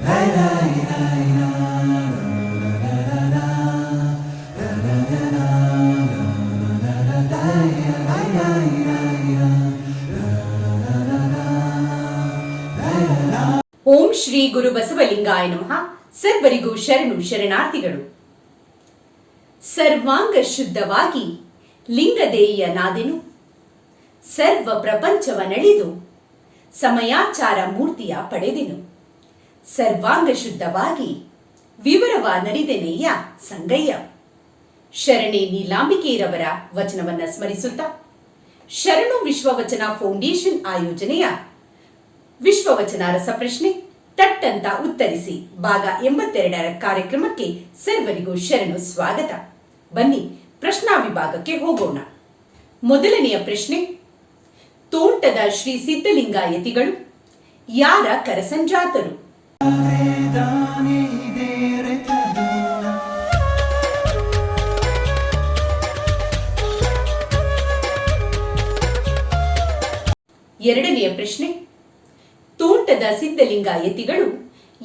ಓಂ ಶ್ರೀ ಗುರು ಬಸವಲಿಂಗಾಯ ನಮಃ. ಸರ್ವರಿಗೂ ಶರಣು ಶರಣಾರ್ಥಿಗಳು. ಸರ್ವಾಂಗ ಶುದ್ಧವಾಗಿ ಲಿಂಗದೇಯ ನಾದೆನು ಸರ್ವ ಪ್ರಪಂಚವನಳಿದು ಸಮಯಾಚಾರ ಮೂರ್ತಿಯ ಪಡೆದೆನು. ಸರ್ವಾಂಗ ಶುದ್ಧವಾಗಿ. ವಿವರವ ನಡೆದೆನೆಯ ಸಂಗಯ್ಯ. ಶರಣೆ ನೀಲಾಂಬಿಕೆಯರವರ ವಚನವನ್ನ ಸ್ಮರಿಸುತ್ತಾ. ಶರಣು ವಿಶ್ವವಚನ ಫೌಂಡೇಶನ್ ಆಯೋಜನೆಯ ವಿಶ್ವವಚನ ರಸಪ್ರಶ್ನೆ ತಟ್ಟಂತ ಉತ್ತರಿಸಿ. ಭಾಗ ಎಂಬತ್ತೆರಡರ ಕಾರ್ಯಕ್ರಮಕ್ಕೆ ಸರ್ವರಿಗೂ ಶರಣು ಸ್ವಾಗತ. ಬನ್ನಿ, ಪ್ರಶ್ನಾ ವಿಭಾಗಕ್ಕೆ ಹೋಗೋಣ. ಮೊದಲನೆಯ ಪ್ರಶ್ನೆ. ತೋಂಟದ ಶ್ರೀ ಸಿದ್ಧಲಿಂಗಾಯತಿಗಳು, ಯಾರ ಕರಸಂಜಾತರು? ಎರಡನೆಯ ಪ್ರಶ್ನೆ. ತೋಂಟದ ಸಿದ್ಧಲಿಂಗಾಯತಿಗಳು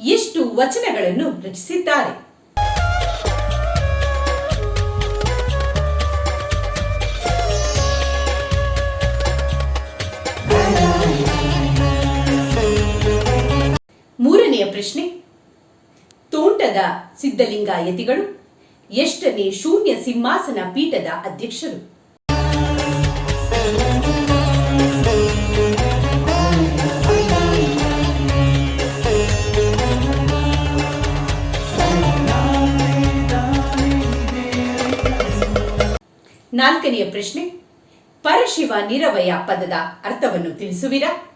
ಎಷ್ಟು ವಚನಗಳನ್ನು ರಚಿಸಿದ್ದಾರೆ? ಪ್ರಶ್ನೆ. ತೋಂಟದ ಸಿದ್ಧಲಿಂಗಾಯತಿಗಳು, ಎಷ್ಟನೇ ಶೂನ್ಯ ಸಿಂಹಾಸನ ಪೀಠದ ಅಧ್ಯಕ್ಷರು? ನಾಲ್ಕನೆಯ ಪ್ರಶ್ನೆ. ಪರಶಿವ ನಿರವಯ ಪದದ ಅರ್ಥವನ್ನು ತಿಳಿಸುವಿರಾ?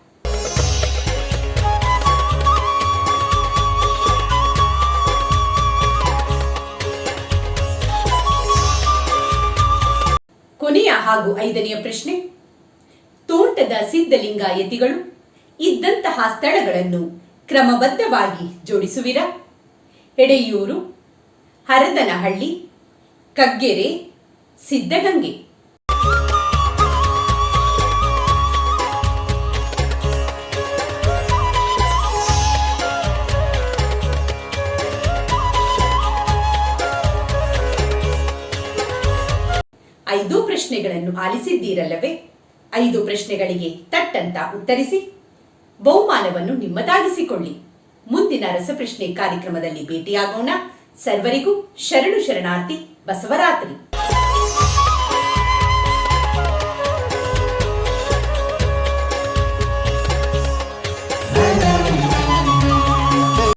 ಹಾಗೂ ಐದನೆಯ ಪ್ರಶ್ನೆ. ತೋಂಟದ ಸಿದ್ಧಲಿಂಗಾಯತಿಗಳು ಇದ್ದಂತಹ ಸ್ಥಳಗಳನ್ನು ಕ್ರಮಬದ್ಧವಾಗಿ ಜೋಡಿಸುವಿರಾ? ಎಡೆಯೂರು ಹರದನಹಳ್ಳಿ ಕಗ್ಗೆರೆ ಸಿದ್ಧಗಂಗೆ. ಐದು ಪ್ರಶ್ನೆಗಳನ್ನು ಆಲಿಸಿದ್ದೀರಲ್ಲವೇ? ಐದು ಪ್ರಶ್ನೆಗಳಿಗೆ ತಟ್ಟಂತ ಉತ್ತರಿಸಿ, ಬಹುಮಾನವನ್ನು ನಿಮ್ಮದಾಗಿಸಿಕೊಳ್ಳಿ. ಮುಂದಿನ ರಸಪ್ರಶ್ನೆ ಕಾರ್ಯಕ್ರಮದಲ್ಲಿ ಭೇಟಿಯಾಗೋಣ. ಸರ್ವರಿಗೂ ಶರಣು ಶರಣಾರ್ಥಿ ಬಸವರಾತ್ರಿ.